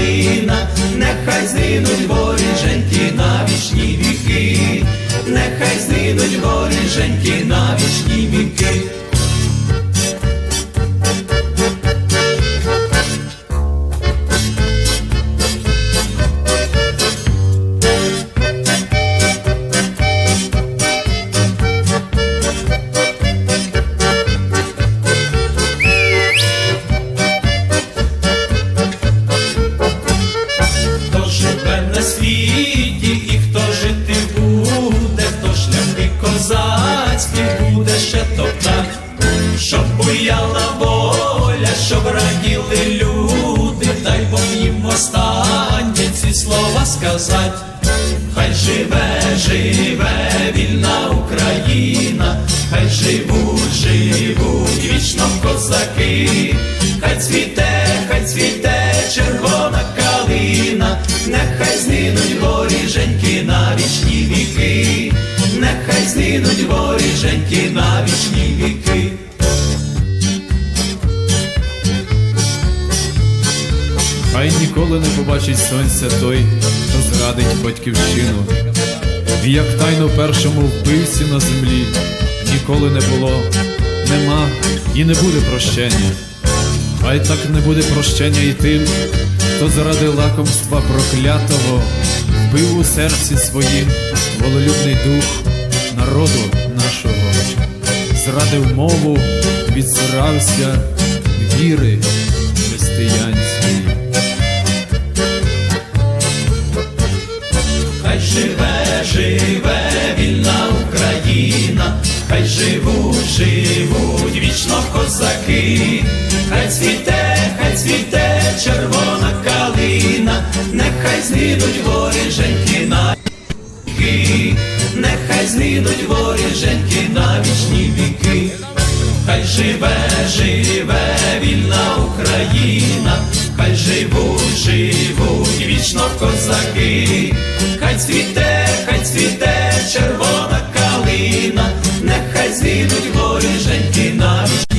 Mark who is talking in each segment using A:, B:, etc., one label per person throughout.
A: калина, нехай згинуть горіженьки на вічні віки, нехай згинуть горіженьки на вічні віки. Козацькі буде ще топтать, щоб буяла воля, щоб раділи люди, дай Бог їм останнє ці слова сказать. Хай живе, живе вільна Україна, хай живуть, живуть вічно козаки, хай цвіте, хай цвіте червона калина, нехай згинуть згинуть воріженьки на вічні віки.
B: Хай ніколи не побачить сонця той, хто зрадить батьківщину. І як тайно першому вбивці на землі ніколи не було, нема і не буде прощення. Хай так не буде прощення і тим, хто заради лакомства проклятого вбив у серці своїм волелюбний дух народу нашого, зрадив мову, відзирався віри християнської.
A: Хай живе, живе вільна Україна, хай живуть, живуть вічно козаки, хай цвіте, хай цвіте червона калина, нехай воріженьки на віки, згинуть воріженьки на вічні віки. Хай живе, живе вільна Україна, хай живуть, живуть вічно козаки, хай цвіте, хай цвіте червона калина, нехай згинуть воріженьки на вічні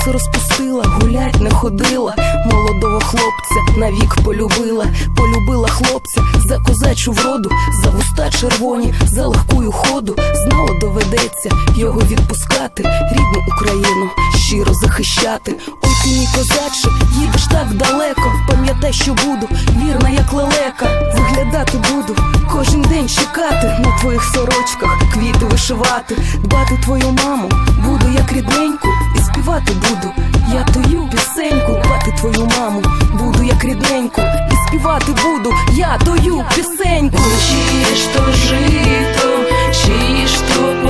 C: коси розпустила,
D: гулять не ходила. Молодого хлопця навік полюбила, полюбила хлопця за козачу вроду, за вуста червоні, за легкую ходу. Знала, доведеться його відпускати, рідну Україну щиро захищати. Ой, ти мій козаче, їдеш так далеко. Пам'ятай, що буду вірна, як лелека. Виглядати буду, кожен день чекати на твоїх сорочках, квіти вишивати, дбати твою маму, буду як рідненьку, співати буду. Я тою пісеньку, бати твою маму, буду як рідненьку, і співати буду. Я тою пісеньку.
C: Чи ж то жито, чи ж то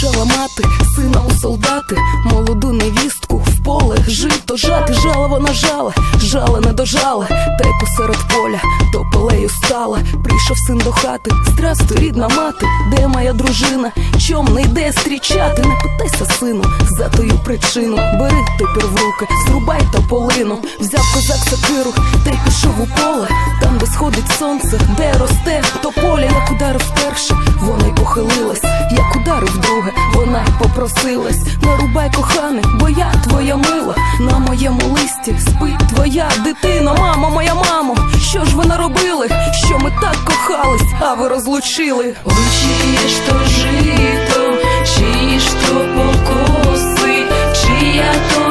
C: почала мати сина у солдати, молоду невістку в поле
D: жито жати, жала вона жала, жала не дожала, та й посеред поля тополею стала. Прийшов син до хати, здрастуй, рідна мати, де моя дружина? Чом не йде стрічати? Не питайся, сину, за твою причину. Бери тепер в руки, зрубай тополину, взяв козак сокиру, та й пішов у поле, там, де сходить сонце, де росте. Й попросилась. Нарубай, коханий, бо я твоя мила. На моєму листі спить твоя дитина, мама, моя мамо. Що ж ви наробили? Що ми так кохались, а ви розлучили?
C: очі ж то жито, чиї ж то покоси, чия то